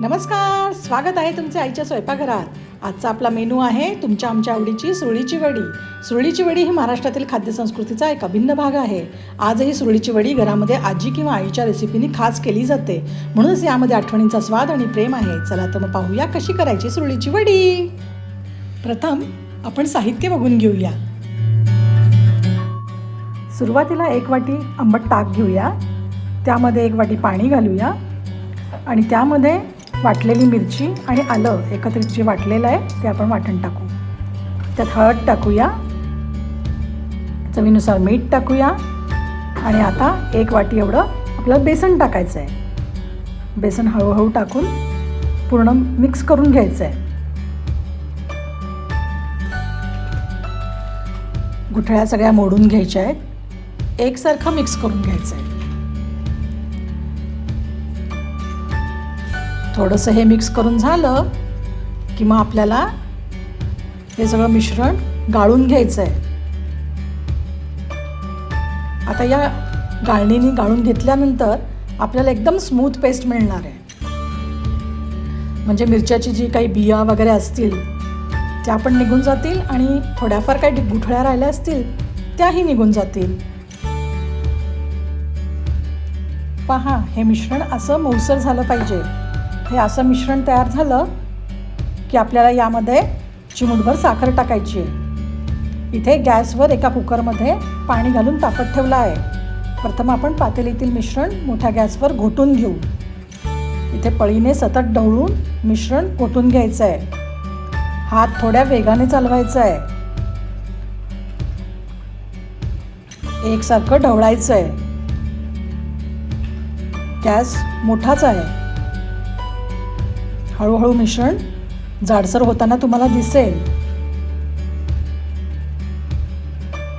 नमस्कार स्वागत आहे तुमचे आईच्या स्वयंपाकघरात. आजचा आपला मेनू आहे तुमच्या आमच्या आवडीची सुरळीची वडी. सुरळीची वडी ही महाराष्ट्रातील खाद्यसंस्कृतीचा एक अभिन्न भाग आहे. आजही सुरळीची वडी घरामध्ये आजी किंवा आईच्या रेसिपीनी खास केली जाते. म्हणूनच यामध्ये आठवणींचा स्वाद आणि प्रेम आहे. चला तर मग पाहूया कशी करायची सुरळीची वडी. प्रथम आपण साहित्य बघून घेऊया. सुरुवातीला एक वाटी आंबट ताक घेऊया. त्यामध्ये एक वाटी पाणी घालूया. आणि त्यामध्ये वाटलेली मिरची आणि आलं एकत्रित जे वाटलेलं आहे ते आपण वाटण टाकू. त्यात हळद टाकूया. चवीनुसार मीठ टाकूया. आणि आता एक वाटी एवढं आपल्याला बेसन टाकायचं आहे. बेसन हळूहळू टाकून पूर्ण मिक्स करून घ्यायचं आहे. गुठळ्या सगळ्या मोडून घ्यायच्या आहेत. एकसारखं मिक्स करून घ्यायचं आहे. थोडंसं हे मिक्स करून झालं की मग आपल्याला हे सगळं मिश्रण गाळून घ्यायचं आहे आता या गाळणीने गाळून घेतल्यानंतर आपल्याला एकदम स्मूथ पेस्ट मिळणार आहे. म्हणजे मिरच्याची जी काही बिया वगैरे असतील त्या पण निघून जातील आणि थोड्याफार काही गुठळ्या राहिल्या असतील त्याही निघून जातील. पहा हे मिश्रण असं मऊसर झालं पाहिजे. हे असं मिश्रण तयार झालं की आपल्याला यामध्ये चिमूटभर साखर टाकायची आहे. इथे गॅसवर एका कुकरमध्ये पाणी घालून तापत ठेवलं आहे. प्रथम आपण पातेलीतील मिश्रण मोठ्या गॅसवर घोटून घेऊ. इथे पळीने सतत ढवळून मिश्रण घोटून घ्यायचं आहे. हात थोड्या वेगाने चालवायचा आहे. एकसारखं ढवळायचं आहे. गॅस मोठाच आहे. हळूहळू मिश्रण जाडसर होताना तुम्हाला दिसेल.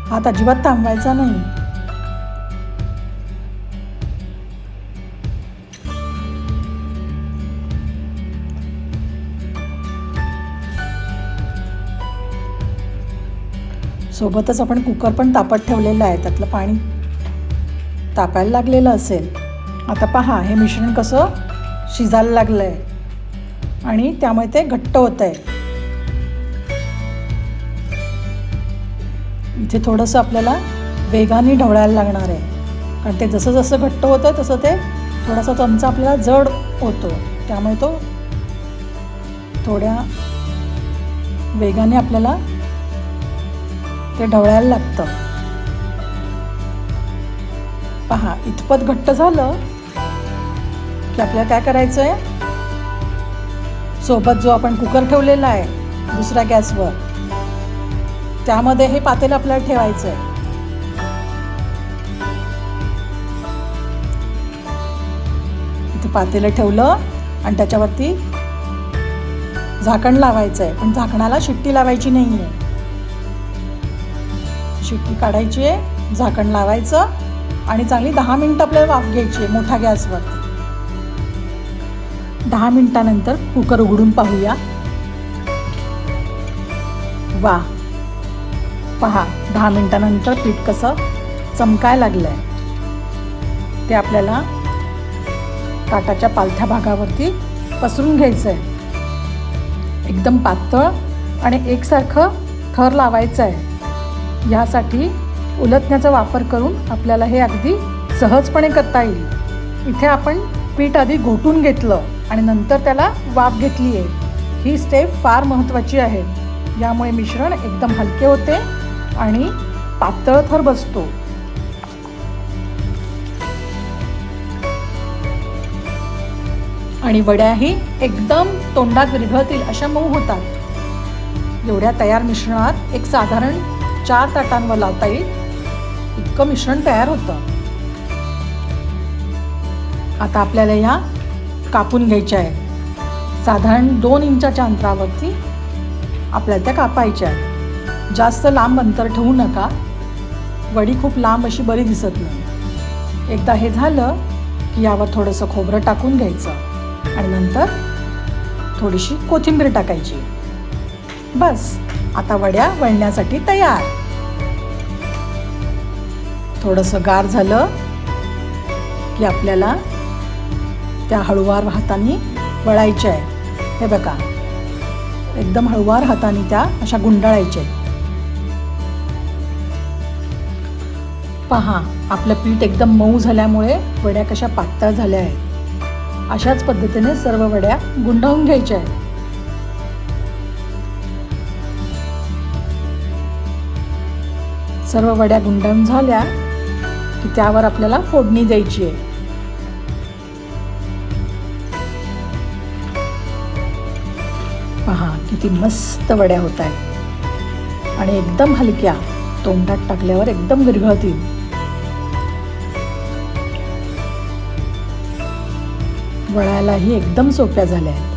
हात अजिबात थांबवायचा नाही. सोबतच आपण कुकर पण तापत ठेवलेलं आहे. त्यातलं पाणी तापायला लागलेलं असेल. आता पहा हे मिश्रण कसं शिजायला लागलं आहे आणि त्यामुळे ते घट्ट होत आहे इथे थोडंसं आपल्याला वेगाने ढवळायला लागणार आहे. कारण ते जसं जसं घट्ट होतं तसं ते थोडासा चमचा आपल्याला जड होतो. त्यामुळे तो थोड्या वेगाने आपल्याला ते ढवळायला लागतं. पहा इतपत घट्ट झालं की आपल्याला काय करायचं आहे सोबत जो आपण कुकर ठेवलेला आहे दुसऱ्या गॅसवर त्यामध्ये हे पातेल आपल्याला ठेवायचं आहे इथे पातेलं ठेवलं आणि त्याच्यावरती झाकण लावायचं आहे पण झाकणाला शिट्टी लावायची नाही आहे शिट्टी काढायची आहे झाकण लावायचं आणि चांगली दहा मिनटं आपल्याला वाफ घ्यायची आहे मोठ्या गॅसवरती दहा मिनिटानंतर कुकर उघडून पाहूया. वा. पहा दहा मिनिटानंतर पीठ कसं चमकाय लागलं आहे ते आपल्याला ताटाच्या पालथ्या भागावरती पसरून घ्यायचं आहे एकदम पातळ आणि एकसारखं थर लावायचं आहे ह्यासाठी उलटण्याचा वापर करून आपल्याला हे अगदी सहजपणे करता येईल. इथे आपण पीठ आधी घोटून घेतलं. आणि नंतर त्याला वाफ घेतली आहे. ही स्टेप फार महत्त्वाची आहे. यामुळे मिश्रण एकदम हलके होते आणि पातळ थर बसतो. आणि वड्याही एकदम तोंडात विरघळतील अशा मऊ होतात. एवढ्या तयार मिश्रणात एक साधारण चार ताटांवर लावता येईल. इतकं मिश्रण तयार होतं. आता आपल्याला ह्या कापून घ्यायच्या आहेत साधारण दोन इंचाच्या अंतरावरती आपल्याला त्या कापायच्या आहेत. जास्त लांब अंतर ठेवू नका. वडी खूप लांब अशी बरी दिसत नाही. एकदा हे झालं की यावर थोडंसं खोबरं टाकून घ्यायचं आणि नंतर थोडीशी कोथिंबीर टाकायची. बस आता वड्या वळण्यासाठी तयार. थोडंसं गार झालं की आपल्याला त्या हळूवार हाताने वळायच्या आहेत. हे बघा. एकदम हळुवार हाताने त्या अशा गुंडाळायच्या आहेत. पहा आपलं पीठ एकदम मऊ झाल्यामुळे वड्या कशा पातळ झाल्या आहेत. अशाच पद्धतीने सर्व वड्या गुंडाळून घ्यायच्या आहेत. सर्व वड्या गुंडाळून झाल्या की त्यावर आपल्याला फोडणी द्यायची आहे. पहा किती मस्त वड्या होत आहेत आणि एकदम हलक्या तोंडात टाकल्यावर एकदम विरघळतील. वळायलाही एकदम सोप्या झाल्या आहेत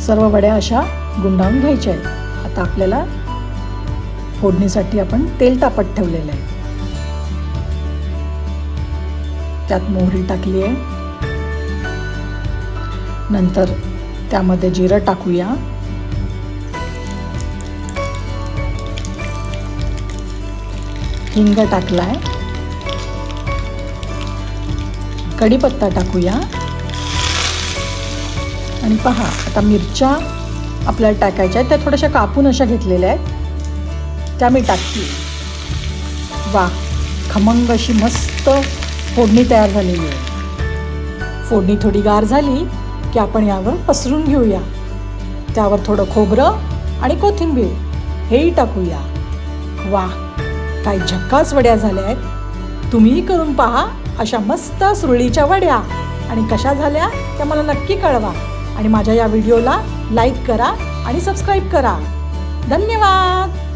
सर्व वड्या अशा गुंडाळून घ्यायच्या आहेत. आता आपल्याला फोडणीसाठी आपण तेल तापत ठेवलेलं आहे. त्यात मोहरी टाकली आहे नंतर त्यामध्ये जिरं टाकूया. हिंग टाकलाय. कढीपत्ता टाकूया. आणि पहा आता मिरच्या आपल्याला टाकायच्या आहेत त्या थोड्याशा कापून अशा घेतलेल्या आहेत. त्या मी टाकते. वा खमंग अशी मस्त फोडणी तयार झालेली आहे. फोडणी थोडी गार झाली की आपण यावर पसरून घेऊया. त्यावर थोडं खोबरं आणि कोथिंबीर हेही टाकूया. वा काय झक्काच वड्या झाल्या आहेत. तुम्हीही करून पहा अशा मस्त सुरळीच्या वड्या. आणि कशा झाल्या त्या मला नक्की कळवा. आणि माझ्या या व्हिडिओला लाईक करा आणि सबस्क्राईब करा. धन्यवाद!